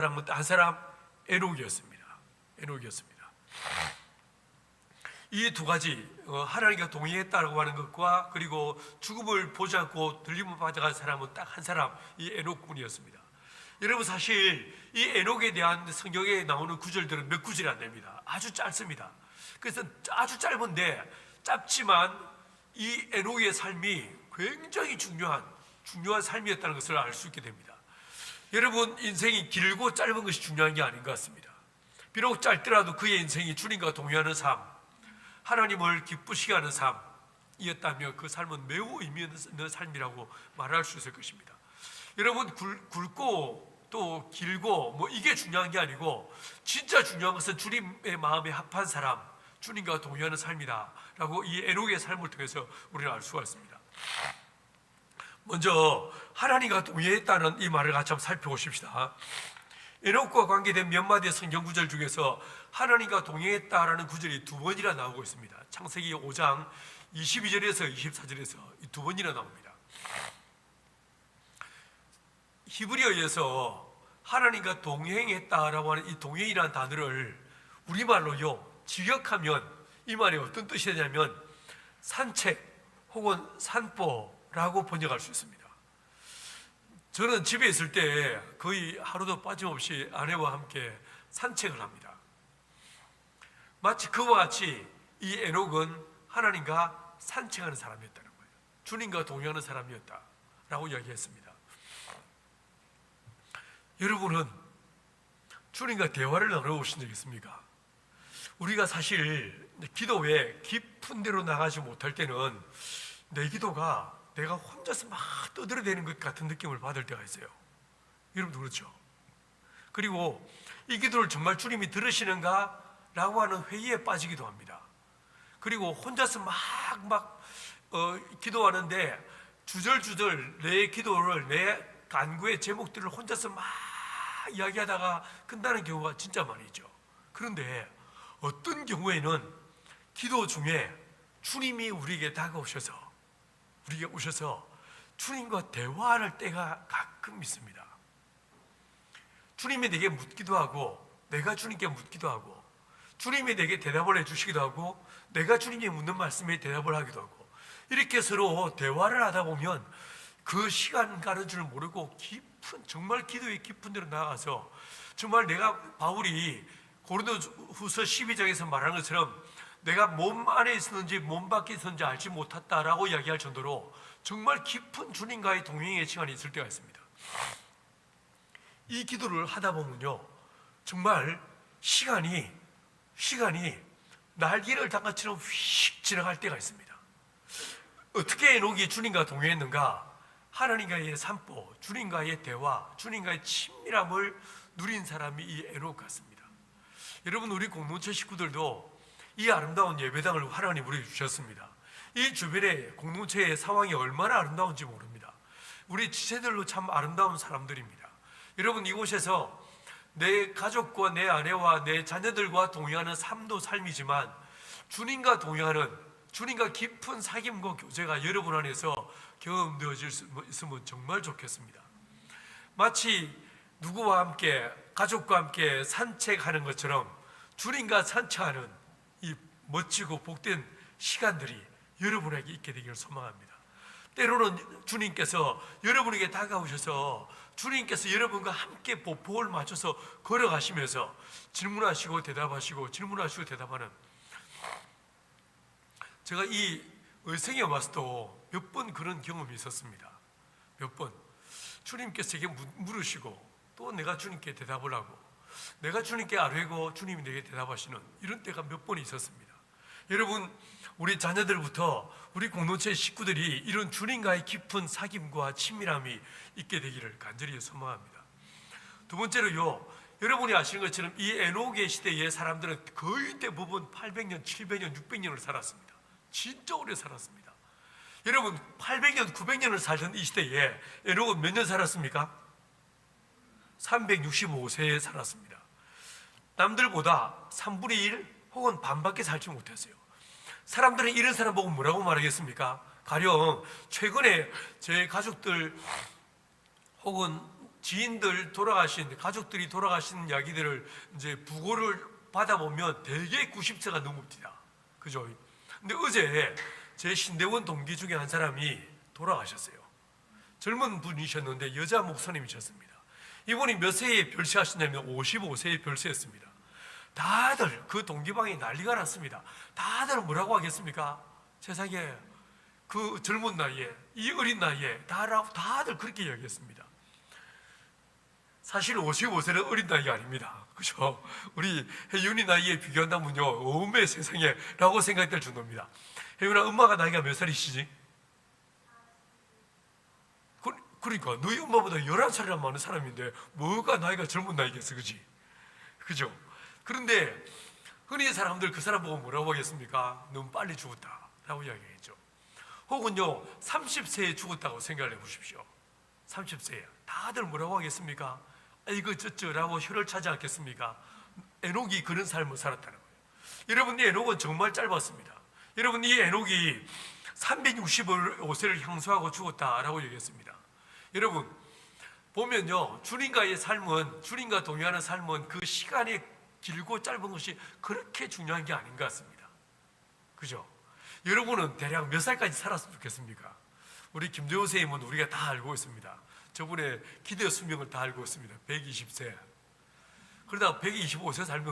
사람은 한 사람 에녹이었습니다. 에녹이었습니다. 이 두 가지 어, 하나님과 동의했다라고 하는 것과 그리고 죽음을 보지 않고 들림을 받아간 사람은 딱 한 사람 이 에녹뿐이었습니다. 여러분 사실 이 에녹에 대한 성경에 나오는 구절들은 몇 구절이 안 됩니다. 아주 짧습니다. 그래서 아주 짧은데 짧지만 이 에녹의 삶이 굉장히 중요한 중요한 삶이었다는 것을 알 수 있게 됩니다. 여러분 인생이 길고 짧은 것이 중요한 게 아닌 것 같습니다. 비록 짧더라도 그의 인생이 주님과 동의하는 삶, 하나님을 기쁘시게 하는 삶이었다면 그 삶은 매우 의미 있는 삶이라고 말할 수 있을 것입니다. 여러분 굵, 굵고 또 길고 뭐 이게 중요한 게 아니고 진짜 중요한 것은 주님의 마음에 합한 사람, 주님과 동의하는 삶이다라고 이 에녹의 삶을 통해서 우리는 알 수가 있습니다. 먼저 하나님과 동의했다는 이 말을 같이 한번 살펴보십시다. 에녹과 관계된 몇 마디의 성경 구절 중에서 하나님과 동의했다라는 구절이 두 번이나 나오고 있습니다. 창세기 5장 22절에서 24절에서 이두 번이나 나옵니다. 히브리어에서 하나님과 동행했다라고 하는 이 동행이라는 단어를 우리말로요 직역하면 이 말이 어떤 뜻이 되냐면 산책 혹은 산보 라고 번역할 수 있습니다. 저는 집에 있을 때 거의 하루도 빠짐없이 아내와 함께 산책을 합니다. 마치 그와 같이 이 에녹은 하나님과 산책하는 사람이었다는 거예요. 주님과 동행하는 사람이었다라고 이야기했습니다. 여러분은 주님과 대화를 나눠보신 적 있습니까? 우리가 사실 기도에 깊은 데로 나가지 못할 때는 내 기도가 내가 혼자서 막 떠들어대는 것 같은 느낌을 받을 때가 있어요. 여러분도 그렇죠? 그리고 이 기도를 정말 주님이 들으시는가? 라고 하는 회의에 빠지기도 합니다. 그리고 혼자서 막, 막, 어, 기도하는데 주절주절 내 기도를, 내 간구의 제목들을 혼자서 막 이야기하다가 끝나는 경우가 진짜 많이 있죠. 그런데 어떤 경우에는 기도 중에 주님이 우리에게 다가오셔서 우리에게 오셔서 주님과 대화할 때가 가끔 있습니다. 주님이 내게 묻기도 하고 내가 주님께 묻기도 하고 주님이 내게 대답을 해주시기도 하고 내가 주님이 묻는 말씀에 대답을 하기도 하고 이렇게 서로 대화를 하다 보면 그 시간 가는 줄 모르고 깊은 정말 기도의 깊은 데로 나가서 정말 내가 바울이 고린도후서 12장에서 말하는 것처럼 내가 몸 안에 있었는지 몸 밖에 있었는지 알지 못했다라고 이야기할 정도로 정말 깊은 주님과의 동행의 시간이 있을 때가 있습니다. 이 기도를 하다 보면요, 정말 시간이 시간이 날개를 단 것처럼 휙 지나갈 때가 있습니다. 어떻게 에녹이 주님과 동행했는가? 하나님과의 산보, 주님과의 대화, 주님과의 친밀함을 누린 사람이 이 에녹 같습니다. 여러분 우리 공동체 식구들도 이 아름다운 예배당을 하나님 우리에게 주셨습니다. 이 주변의 공동체의 상황이 얼마나 아름다운지 모릅니다. 우리 지체들로 참 아름다운 사람들입니다. 여러분 이곳에서 내 가족과 내 아내와 내 자녀들과 동행하는 삶도 삶이지만 주님과 동행하는 주님과 깊은 사귐과 교제가 여러분 안에서 경험되어질 수 있으면 정말 좋겠습니다. 마치 누구와 함께 가족과 함께 산책하는 것처럼 주님과 산책하는 이 멋지고 복된 시간들이 여러분에게 있게 되기를 소망합니다. 때로는 주님께서 여러분에게 다가오셔서 주님께서 여러분과 함께 보폭을 맞춰서 걸어가시면서 질문하시고 대답하시고 질문하시고 대답하는 제가 이 의성에 와서도 몇 번 그런 경험이 있었습니다. 몇 번. 주님께서 제게 물- 물으시고 또 내가 주님께 대답을 하고 내가 주님께 아뢰고 주님이 내게 대답하시는 이런 때가 몇 번 있었습니다. 여러분, 우리 자녀들부터 우리 공동체 식구들이 이런 주님과의 깊은 사귐과 친밀함이 있게 되기를 간절히 소망합니다. 두 번째로요, 여러분이 아시는 것처럼 이 에녹의 시대의 사람들은 거의 대부분 800년, 700년, 600년을 살았습니다. 진짜 오래 살았습니다. 여러분, 800년, 900년을 살던 이 시대에 에녹은 몇 년 살았습니까? 365세에 살았습니다. 남들보다 3분의 1 혹은 반밖에 살지 못했어요. 사람들은 이런 사람 보고 뭐라고 말하겠습니까? 가령 최근에 제 가족들 혹은 지인들 돌아가신 가족들이 돌아가신 이야기들을 이제 부고를 받아보면 대개 90세가 넘습니다. 그죠? 근데 어제 제 신대원 동기 중에 한 사람이 돌아가셨어요. 젊은 분이셨는데 여자 목사님이셨습니다. 이분이 몇 세에 별세하셨냐면 55세에 별세였습니다. 다들 그 동기방에 난리가 났습니다. 다들 뭐라고 하겠습니까? 세상에 그 젊은 나이에 이 어린 나이에 다라고 다들 그렇게 이야기했습니다. 사실 55세는 어린 나이가 아닙니다. 그죠? 우리 혜윤이 나이에 비교한다면요, 어메 세상에 라고 생각될 정도입니다. 혜윤아, 엄마가 나이가 몇 살이시지? 그, 그러니까 너희 엄마보다 11살이나 많은 사람인데 뭐가 나이가 젊은 나이겠어, 그지? 그죠? 그런데 흔히 사람들 그 사람 보고 뭐라고 하겠습니까? 너무 빨리 죽었다 라고 이야기했죠. 혹은요, 30세에 죽었다고 생각을 해보십시오. 30세에. 다들 뭐라고 하겠습니까? 아이고, 쩌쩌라고 혀를 차지 않겠습니까? 에녹이 그런 삶을 살았다는 거예요. 여러분, 이 에녹은 정말 짧았습니다. 여러분, 이 에녹이 365세를 향수하고 죽었다라고 얘기했습니다. 여러분, 보면요, 주님과의 삶은, 주님과 동행하는 삶은 그 시간이 길고 짧은 것이 그렇게 중요한 게 아닌 것 같습니다. 그죠? 여러분은 대략 몇 살까지 살았으면 좋겠습니까? 우리 김대호 선생님은 우리가 다 알고 있습니다. 저분의 기대 수명을 다 알고 있습니다. 120세. 그러다 125세 살면